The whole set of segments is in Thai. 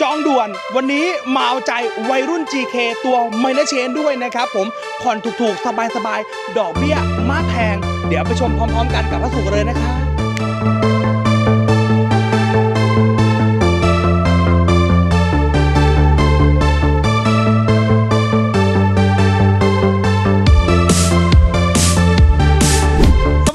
จองด่วนวันนี้มาเอาใจวัยรุ่น GK ตัวไมเนเชนด้วยนะครับผมผ่อนถูกๆ สบายๆ ดอกเบี้ยมาแพง เดี๋ยวไปชมพร้อมๆ กันกับพระสุกเลยนะครับ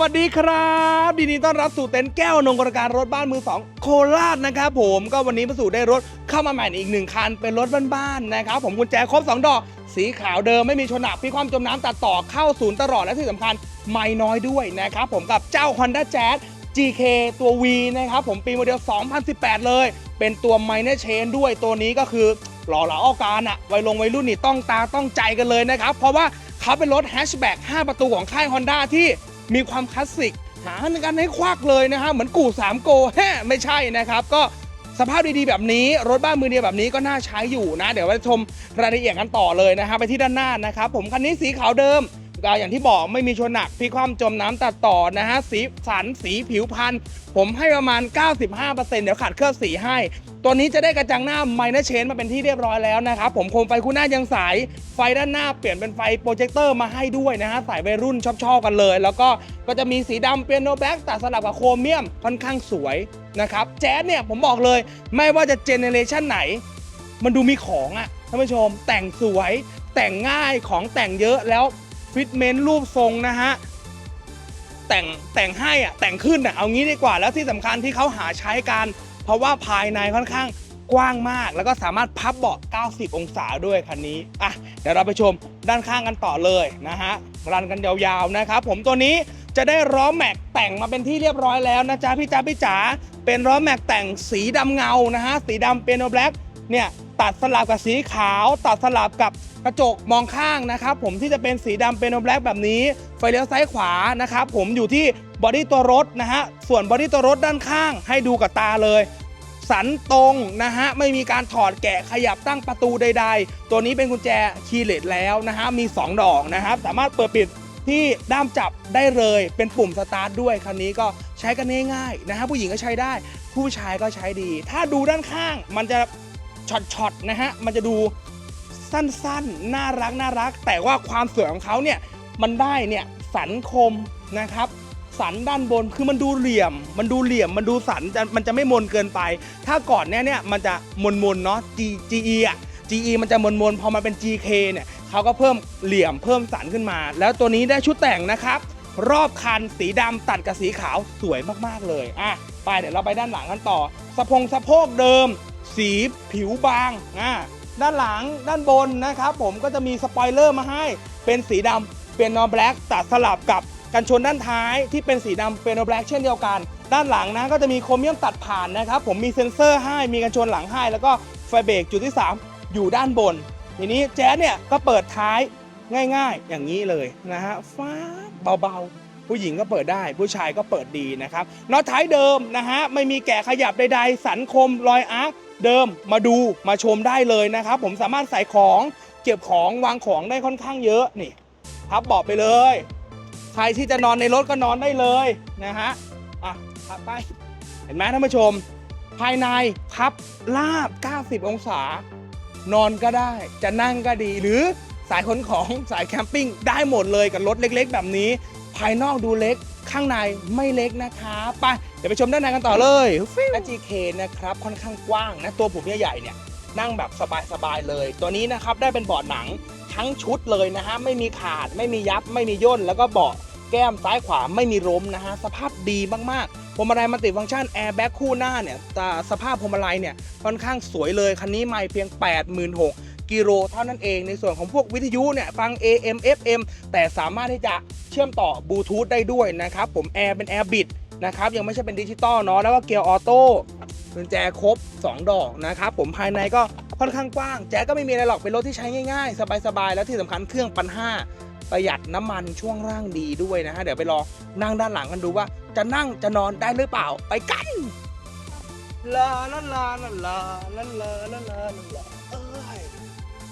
วัสดีครับดีดีต้อนรับสู่เต็นท์แก้วนงกรการรถบ้านมือสองโคราชนะครับผมก็วันนี้มาสู่ได้รถเข้ามาใหม่อีกหนึ่งคันเป็นรถบ้านๆนะครับผมกุญแจครบ 2 ดอก สีขาวเดิมไม่มีชนหนักพี่ความจมน้ำตัดต่อเข้าศูนย์ตลอดและที่สำคัญไม่น้อยด้วยนะครับผมกับเจ้า Honda Jazz GK ตัว V นะครับผมปีโมเดล 2018 เลย เป็นตัว Minor Chain ด้วยตัวนี้ก็คือหล่อหลาเอาการอะวัยลงวัยรุ่นนี่ต้องตาต้องใจกันเลยนะครับเพราะว่าเขาเป็นรถแฮชแบ็ก5ประตูของค่าย Honda ที่ มีความคลาสสิกหากันให้ควักเลยนะฮะเหมือนกู่3โกแฮะไม่ใช่นะครับ ก็สภาพดีๆแบบนี้รถบ้านมือเดียวแบบนี้ก็น่าใช้อยู่นะ เดี๋ยวไปชมรายละเอียดกันต่อเลยนะฮะไปที่ด้านหน้านะครับผมคันนี้สีขาวเดิม อย่างที่บอกไม่มีชนหนักพลิกคว่ำจมน้ำตัดต่อนะฮะสีสันสีผิวพันธุ์ผมให้ประมาณ 95%เดี๋ยวขัดเคลือบสีให้ ตัวนี้จะได้กระจังหน้าไมเนอร์เชนมาเป็นที่เรียบร้อยแล้วนะครับ ผมโคมไฟคู่หน้ายังใสไฟด้านหน้าเปลี่ยนเป็นไฟโปรเจคเตอร์มาให้ด้วยนะฮะสายวัยรุ่นชอบๆกันเลย แล้วก็ก็จะมีสีดำเปียโนแบ็กตัดสลับกับโครเมียมค่อนข้างสวยนะครับแจ๊สเนี่ยผมบอกเลยไม่ว่าจะเจเนเรชันไหน มันดูมีของอะท่านผู้ชมแต่งสวยแต่งง่ายของแต่งเยอะแล้ว ฟิตเมนต์รูปทรงนะฮะแต่งแต่งให้อะแต่งขึ้นอะเอางี้ดีกว่าแล้วที่สำคัญที่เขาหาใช้กัน เพราะว่าภายในค่อนข้างกว้างมาก แล้วก็สามารถพับเบาะ 90 องศาด้วยคันนี้อะเดี๋ยวเราไปชมด้านข้างกันต่อเลยนะฮะรันกันยาวๆนะครับผมตัวนี้จะได้ล้อแม็กแต่งมาเป็นที่เรียบร้อยแล้วนะจ๊ะพี่จ๊ะพี่จ๋าเป็นล้อแม็กแต่งสีดำเงานะฮะสีดำเปียโนแบล็ก เนี่ยตัดสลับกับสีขาว ตัดสลับกับกระจกมองข้างนะครับผมที่จะเป็นสีดำเปียโนแบล็กแบบนี้ ไฟเลี้ยวซ้ายขวานะครับผมอยู่ที่บอดี้ตัวรถนะฮะส่วนบอดี้ตัวรถด้านข้างให้ดูกับตาเลย สันตรงนะฮะไม่มีการถอดแกะขยับตั้งประตูใด ๆ ตัวนี้เป็นกุญแจคีย์เลสแล้วนะฮะมี 2 ดอกนะครับสามารถเปิดปิดที่ด้ามจับได้เลยเป็นปุ่มสตาร์ทด้วยคันนี้ก็ใช้กันง่ายๆนะฮะผู้หญิงก็ใช้ได้ ผู้ชายก็ใช้ดี ถ้าดูด้านข้างมันจะ ช็อตๆนะฮะมันจะดูสั้นๆ น่ารักน่ารัก แต่ว่าความสวยของเขาเนี่ยมันได้เนี่ยสันคมนะครับ สันด้านบนคือมันดูเหลี่ยม มันดูเหลี่ยมมันดูสันจะมันจะไม่มนเกินไป ถ้าก่อนเนี้ยเนี่ยมันจะมนมนเนาะ G GE อะ GE มันจะมนมนพอมาเป็น GK เนี่ยเขาก็เพิ่มเหลี่ยมเพิ่มสันขึ้นมา แล้วตัวนี้ได้ชุดแต่งนะครับ รอบคันสีดำตัดกับสีขาวสวยมากๆเลยอะไปเดี๋ยวเราไปด้านหลังกันต่อ สะพงสะโพกเดิม สีผิวบางอะด้านหลังด้านบนนะครับผมก็จะมีสปอยเลอร์มาให้ เป็นสีดำเป็นนอแบล็กตัดสลับกับกันชนด้านท้ายที่เป็นสีดำเป็นแบล็กเช่นเดียวกัน ด้านหลังนะก็จะมีโครเมียมตัดผ่านนะครับผมมีเซ็นเซอร์ให้มีกันชนหลังให้ แล้วก็ไฟเบรกจุดที่ 3 อยู่ด้านบน ทีนี้แจ๊สเนี่ยก็เปิดท้าย ง่าย ๆ อย่างนี้เลยนะฮะฟ้าเบาๆ ผู้หญิงก็เปิดได้ ผู้ชายก็เปิดดีนะครับน็อตท้ายเดิมนะฮะไม่มีแกะขยับใดๆ สันคมรอยอาร์คเดิมมาดูมาชมได้เลยนะครับผมสามารถใส่ของเก็บของวางของได้ค่อนข้างเยอะนี่พับเบาะไปเลย ใครที่จะนอนในรถก็นอนได้เลยนะฮะอะพับไปเห็นไหมท่านผู้ชม ภายในพับลาบ 90 องศา นอนก็ได้จะนั่งก็ดีหรือ สายขนของสายแคมปิ้งได้หมดเลยกับรถเล็กๆ แบบนี้ ภายนอกดูเล็กข้างในไม่เล็กนะคะไปเดี๋ยวไปชมด้านในกันต่อเลยและ GK นะครับค่อนข้างกว้างนะตัวผมใหญ่ๆเนี่ยนั่งแบบสบายๆเลย ตัวนี้นะครับได้เป็นเบาะหนังทั้งชุดเลยนะฮะไม่มีขาดไม่มียับไม่มีย่นแล้วก็เบาะแก้มซ้ายขวาไม่มีล้มนะฮะสภาพดีมากๆพวงมาลัยมัลติฟังก์ชันแอร์แบ็กคู่หน้าเนี่ยแต่สภาพพวงมาลัยเนี่ยค่อนข้างสวยเลยคันนี้ไม่เพียง 86,000 กิโลเท่านั้นเอง ในส่วนของพวกวิทยุเนี่ยฟัง AM FM แต่สามารถที่จะเชื่อมต่อบลูทูธได้ด้วยนะครับผมแอร์เป็นแอร์บิดนะครับยังไม่ใช่เป็นดิจิตอลเนาะแล้วก็เกียร์ออโต้กุญแจครบ 2 ดอกนะครับผมภายในก็ค่อนข้างกว้าง แจ๊กก็ไม่มีอะไรหรอกเป็นรถที่ใช้ง่ายๆ สบายๆ แล้วที่สำคัญเครื่องปันห้าประหยัดน้ำมันช่วงล่างดีด้วยนะฮะเดี๋ยวไปรองนั่งด้านหลังกันดูว่า จะนั่งจะนอนได้หรือเปล่าไปกันลาลาลาลาลาลาลาลา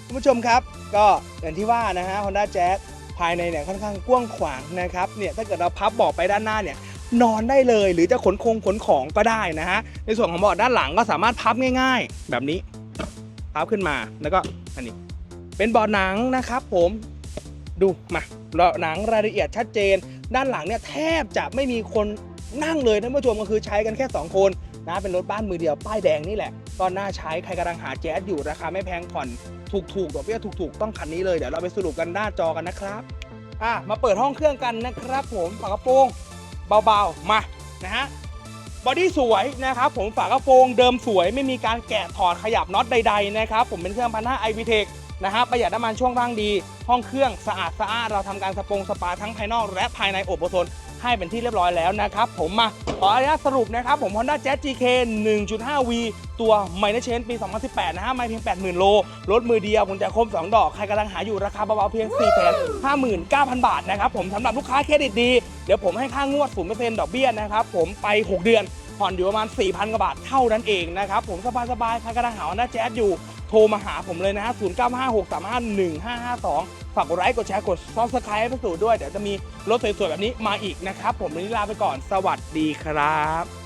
คุณผู้ชมครับ ก็อย่างที่ว่านะฮะ Honda Jazz ภายในเนี่ยค่อนข้างกว้างขวางนะครับเนี่ยถ้าเกิดเราพับเบาะไปด้านหน้าเนี่ยนอนได้เลย หรือจะขนคงขนของก็ได้นะฮะในส่วนของเบาะด้านหลังก็สามารถพับง่าย ๆ แบบนี้พับขึ้นมาแล้วก็อันนี้ เป็นเบาะหนังนะครับ ผมดูมาเบาะหนังรายละเอียดชัดเจน ด้านหลังเนี่ยแทบจะไม่มีคนนั่งเลยท่านผู้ชมก็คือใช้กันแค่ 2 คนนะเป็นรถบ้านมือเดียวป้ายแดงนี่แหละ ก็น่าใช้ใครกำลังหาแจ๊สอยู่ราคาไม่แพงผ่อนถูกๆดอกเบี้ยถูกๆ ต้องคันนี้เลยเดี๋ยวเราไปสรุปกันหน้าจอกันนะครับอะมาเปิดห้องเครื่องกันนะครับผมฝากระโปรงเบาๆมานะฮะบอดี้สวยนะครับผมฝากระโปรงเดิมสวยไม่มีการแกะถอดขยับน็อตใดๆนะครับผมเป็นเครื่องพันห้าไอวีเทคนะฮะประหยัดน้ำมันช่วงล่างดี ห้องเครื่องสะอาดสะอาดเราทำการสปงสปาทั้งภายนอกและภายในอบโอโซนให้เป็นที่เรียบร้อยแล้วนะครับผมมา ขออนุญาตสรุปนะครับผม Honda Jazz GK 1.5V ตัวไมเนเชนปี 2018 นะฮะ ไม่เพียง 80,000 โล รถมือเดียวกุญแจคม 2 ดอก ใครกำลังหาอยู่ราคาเบาๆเพียง 459,000 บาทนะครับผมสำหรับลูกค้าเครดิตดี เดี๋ยวผมให้ค่างวด 0%ดอกเบี้ยนะครับผมไป 6 เดือน ผ่อนอยู่ประมาณ 4,000 กว่าบาทเท่านั้นเองนะครับผมสบายๆใครกำลังหา Honda Jazz อยู่ ทรมาหาผมเลยนะฮะ0 9 5 6 3 5 1 5 5 2 ฝากกดไลค์ กดแชร์ กดซับสไครต์ให้พี่สูด้วย เดี๋ยวจะมีรถสวยๆ แบบนี้มาอีกนะครับ ผมวันนี้ลาไปก่อน สวัสดีครับ